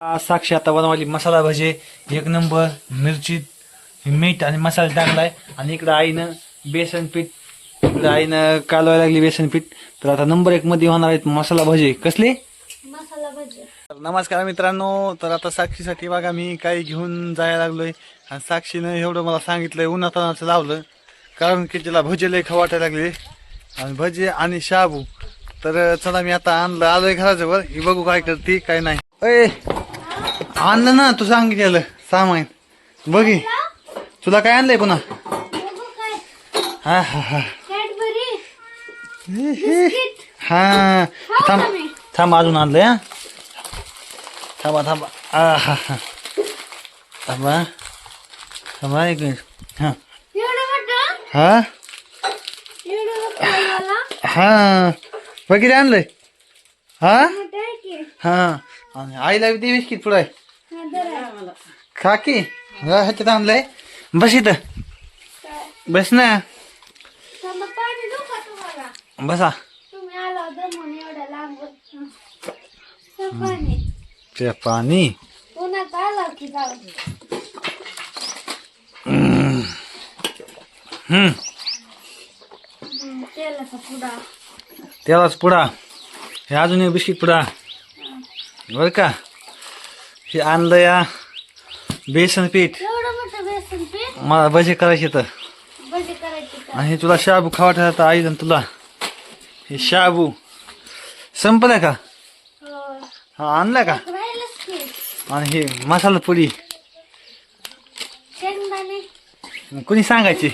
आज साक्षी आता बनवली मसाला भजे एक नंबर मिरची मीठ आणि मसाला टाकलाय. आणि इकडं आईनं बेसन पीठ इकडं आईनं कालवायला लागली बेसन पीठ. तर आता नंबर एक मध्ये होणार आहेत मसाला भजे. कसले? मसाला भजी. तर नमस्कार मित्रांनो. तर आता साक्षीसाठी बघा मी काही घेऊन जायला लागलोय. आणि साक्षीनं एवढं मला सांगितलंय उन्हातानाचं लावलं. कारण की तिला भजे लय खवाटायला लागले. आणि भजे आणि शाबू. तर चला मी आता आणलं आलोय घराजवळ. ही बघू काय करते काय नाही. आणलं ना तू सांगितलेलं सामान बघी तुला काय आणलंय पुन्हा? हा हा हा. हे, हे. हा. थांब अजून आणलंय हा. थांबा थांबा. आ हा हा. थांबा. थांबा एक मिनिट. हा. हा? हा. वगैरे आणलंय. हा? हा. आईला बी दे बिस्किट पुढे. हा. खा की. हा, ह्याच्यात आणलंय? बस इथं? बस ना. बसा. ते पाणी. हम्म. तेलाचा पुडा. हे अजून एक बिस्किट पुडा. बर का. हे आणलं या. बेसन पीठ. एवढं मोठं बेसन पीठ? मला भजे करायचे तर भजी करायची का? आणि हे तुला शाबू खावाटा आता आई तुला. हे शाबू. संपलं का? हो. हा आणला का? राहिलंच की. आणि हे मसाला पुडी शेंगदाणे. कोणी सांगायची?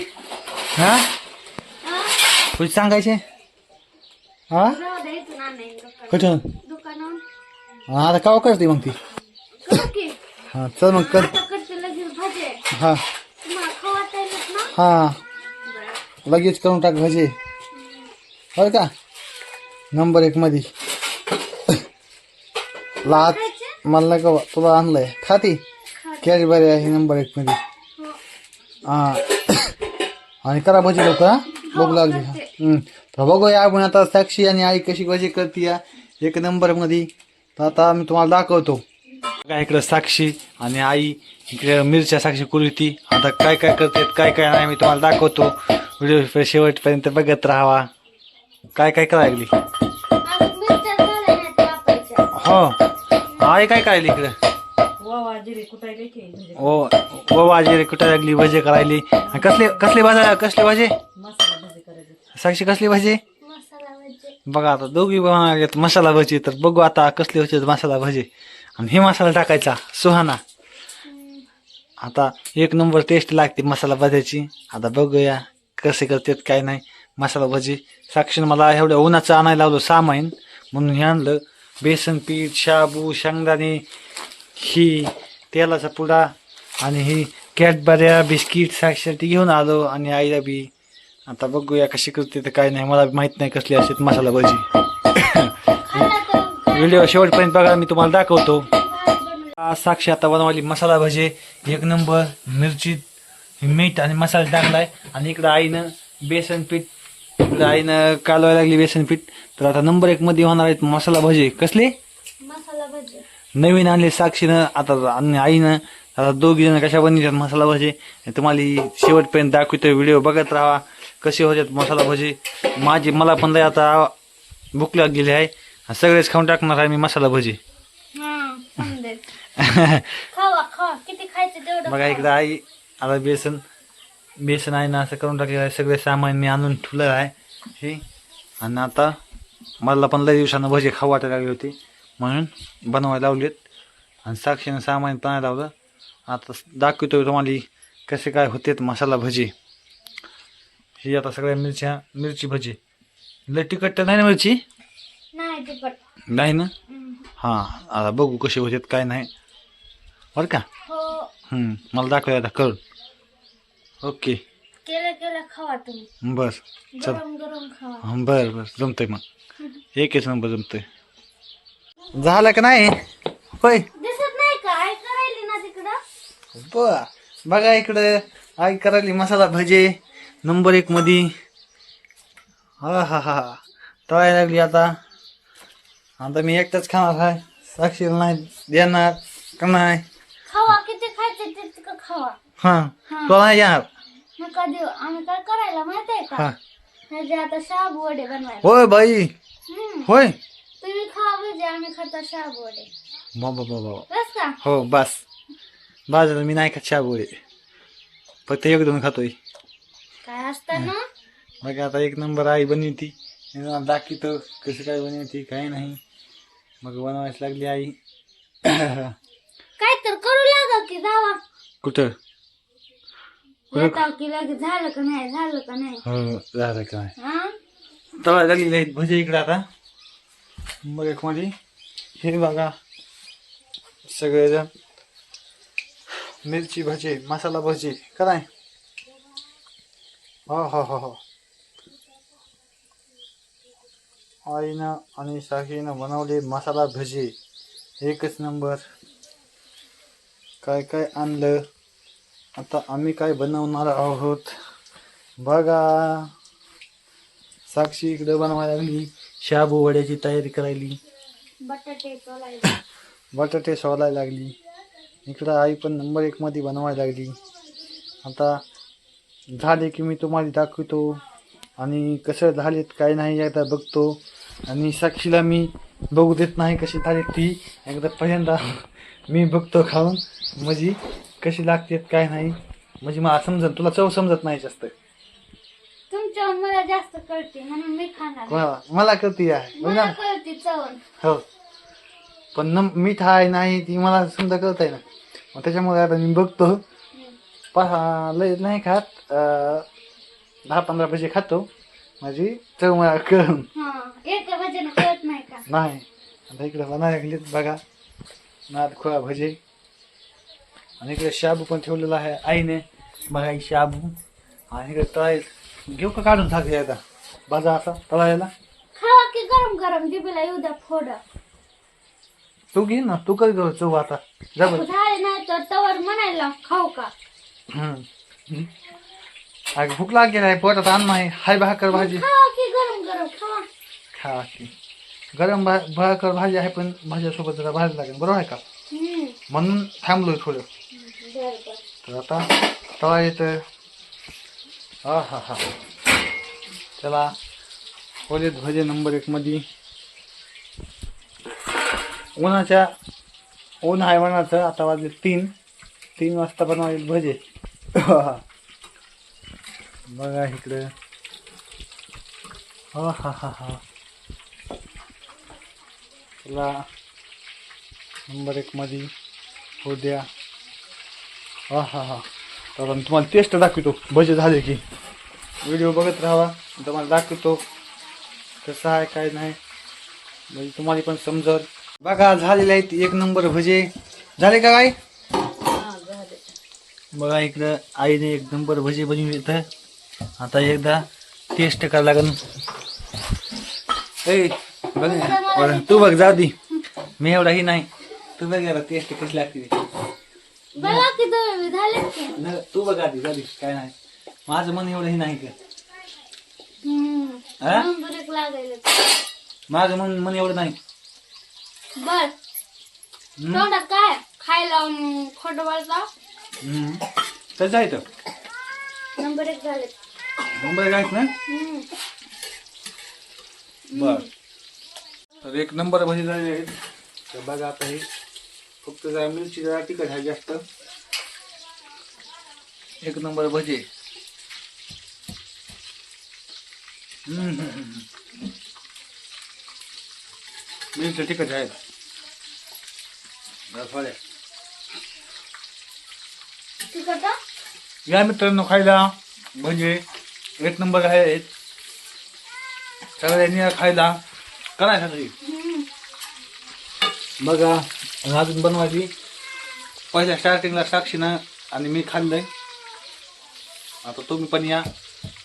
हा? हा? कोणी सांगायचे? हा? राहू दे इथून आणायला दुकान- कुठून? दुकानाहून. हा, आता काव करते मग ती. की. हा चल मग कर. आता हा. हा. लगेच करून टाक भजे. होय का? नंबर एक मध्ये लात. मला का तुला आणलंय. खाती? कॅरी बरे आहे नंबर एक मध्ये हा. आणि करा भजी लोक हा. बघू लागली. हा. हम्म. तर बघूया आपण आता साक्षी आणि आई कशी भजी करते या एक नंबरमध्ये तर आता मी तुम्हाला दाखवतो. काय इकडं साक्षी आणि आई इकडे मिरच्या साक्षी कुलती. आता काय काय करतात काय काय नाही मी तुम्हाला दाखवतो. व्हिडिओ शेवटपर्यंत बघत राहावा. काय काय करायली? लागली हो. आई काय करायली इकडं? ओ ओ वाजे कुठे लागली? भजे करायली. आणि कसले कसले भाजा कसले भाजे साक्षी कसली भाजी बघा आता दोघी मसाला भजी. तर बघू आता कसले होते मसाला भजी. आणि हे मसाला टाकायचा सुहाना. आता एक नंबर टेस्ट लागते मसाला भाज्याची. आता बघूया कसे करतात काय नाही. मसाला भजी साक्षीनं मला एवढ्या उन्हाचं आणायला लावलं सामान. म्हणून हे आणलं. बेसन पीठ शाबू शेंगदाणे ही तेलाचा पुडा आणि ही कॅटबऱ्या बिस्किट साक्षीसाठी घेऊन आलो आणि आईला बी. आता बघूया कशी करते तर काय नाही. मला माहीत नाही कसली असेल मसाला भजी. व्हिडिओ शेवटपर्यंत बघा मी तुम्हाला दाखवतो. साक्षी आता बनवली मसाला भजे एक नंबर मिरची मीठ आणि मसाला टाकलाय. आणि इकडं आईनं बेसन पीठ इकडं आईनं कालवायला लागली बेसन पीठ. तर आता नंबर एक मध्ये होणार आहेत मसाला भजे. कसले? मसाला भजी. नवीन आणले साक्षीनं आता आणि आईनं. आता दोघी जण कशा बनवतात मसाला भजे? तुम्हाला शेवटपर्यंत दाखवतोय. व्हिडिओ बघत राहा कसे होतात मसाला भजे. माझी मला पण लय आता भूक लागलेली आहे. सगळेच खाऊन टाकणार आहे मी मसाला भजी. हा बघा इकडे आई आता बेसन. बेसन आहे ना असं करून टाकलेलं आहे. सगळे सामान मी आणून ठेवलं आहे. हे. आणि आता मला पण लय दिवसानं भजी खाऊ वाटायला लागली होती. म्हणून बनवायला लावलेत. आणि साक्षीनं सामान पण लावलं. आता दाखवतो तुम्हाला कसे काय होतेत मसाला भजी. ही आता सगळ्या मिरच्या मिरची भजी. लय तिखट तर नाही ना मिरची? नाही तिखट नाही ना. हां आता बघू कसे होतात काय नाही. बरं का? हो. हम्म, मला दाखवूया आता करून. ओके. केलं केलं खावा तुम्ही. बस. चल. गरम गरम खावा. हं, बर बर. जमतंय मग. एकच नंबर जमतंय. झालं का नाही? होय. दिसत नाही का? आई करायली ना तिकडं? बर. बघा इकडं. आई करायली मसाला भजे. नंबर एक मध्ये हा हा हा. तळायला लागली आता. आता मी एकटाच खाणार आहे. साक्षीला नाही देणार का नाही? खावा किती खायचं तितकं खावा. हा हा. तुला नाही येणार नका देऊ आम्ही काय करायला माहीत आहे हा. का ह्याचे आता शाबू वडे बनवायला. होय बाई. हम्म. होय. तुम्ही खा म्हणजे आम्ही खाता शाबू वडे. बाबा बाबा बस का? हो बस. मी नाही खात शाबोळे फक्त एक दोन खातोय. काय असतं ना? मग आता एक नंबर आई बनवती दाखवतो कसं काय बनवती काय नाही. मग बनवायच लागली आई. काय तर करू लागा की जावा. कुठं? येताव की लगेच झालं का नाही झालं का नाही? हो झालं काय हा? तवा लागलेले आहेत भजे इकडे आता. मग एक मध्ये हे बघा. सगळेजण मिरची भजे मसाला भजे काय हो हो हो हो. आईनं आणि साखीनं बनवले मसाला भजे. एकच नंबर. काय काय आणलं? आता आम्ही काय बनवणार आहोत? बघा. साक्षी इकडे बनवायला लागली. शाबू वड्याची तयारी करायली. बटाटे सोलायला लागली. इकडं आई पण नंबर एक मध्ये बनवायला लागली. आता झाले की मी तुम्हाला दाखवतो. आणि कसं झालेत काय नाही एकदा बघतो. आणि साक्षीला मी बघू देत नाही कशी झाली ती. एकदा पहिल्यांदा मी बघतो खाऊन. म्हणजे कशी लागतेत काय नाही. म्हणजे मला समजत तुला चव समजत नाही जास्त. तुमच्यावर मला जास्त कळते म्हणून मी खाणार. कोणाला मला कळती आहे. बघ मला ना? कळते चवण हो. पण न मीठ आहे नाही ती मला समजा कळत आहे ना. मग त्याच्यामुळे आता मी बघतो. पहा लय नाही खात. अं, दहा पंधरा पैसे खातो. माझी चव मला कळून एका भजन कळत नाही का? नाही. आता इकडे बनायला बघा. नाद खोळा भजे. आणि इकडे शाबू पण ठेवलेला आहे आईने. बघा ही शाबू. आणि इकडे तळाय घेऊ का काढून टाकले आता? बाजा असा तळायला. खावा की गरम गरम? जिबीला येऊ द्या फोड. तू घे ना. तू कर गं चव आता. जा बरं. झाले नाही तर तवर म्हणायला खाऊ का? हम्म. अगं भूक लागेल आहे पोटात अन्न आहे हाय भाकर भाजी. खावा की गरम गरम खावा खा की. गरम भा भाकर भाजी आहे पण भाज्यासोबत जरा भाजी लागेल. बरोबर आहे का? हम्म. म्हणून थांबलोय थोडं. बरं बरं. तर आता तवा येतं हा हा. हा चला. खोलेत भजे नंबर एक मध्ये उन्हाच्या ऊन आहे म्हणाचं आता वाजले तीन. तीन वाजता बनवायचे भजे. बघा इकडं. हा हा हा हा. चला नंबर एक मध्ये हो द्या हा हा हा. तर मी तुम्हाला टेस्ट दाखवतो. भजे झाले की. व्हिडिओ बघत राहावा. तुम्हाला दाखवतो कसं आहे काय नाही. म्हणजे तुम्हाला पण समजल. बघा झालेले आहेत एक नंबर भजे. झाले का काय बघा इकडं आईने एक नंबर भजे बनवले इथं. आता एकदा टेस्ट करावं लागेल ए बघ तू बघ जाऊ दे. मी एवढाही नाही. तू बघ जरा टेस्ट कशी लागते ते. बघा आधी जाऊ दे काय नाही. माझं मन एवढंही नाही का? हा? माझं मन मन एवढं नाही. बर काय? खोटं बोलता. कसं आहे तर नंबर एक झाले मुंबई जायच ना? बर. तर एक नंबर भजी झाले आहेत तर बघा आता हे फक्त जरा मिरची जरा तिखट आहे जास्त. एक नंबर भजी. हम्म, हम्म, हम्म. मिरची तिखट आहेत या मित्रांनो खायला. भजे. एक नंबर आहेत सगळ्यांनी खायला. करायचं तरी बघा अजून बनवायची. पहिल्या स्टार्टिंगला साक्षीनं आणि मी खाल्लंय. आता तुम्ही पण या.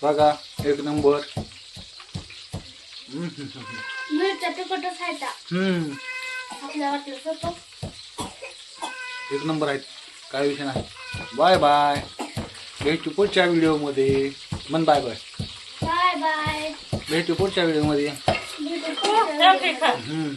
बघा एक नंबर. एक नंबर आहेत काय विषय नाही. Bye bye. भेटू पुढच्या व्हिडिओमध्ये मन बाय बाय. Bye bye. भेटू पुढच्या व्हिडिओमध्ये. हम्म.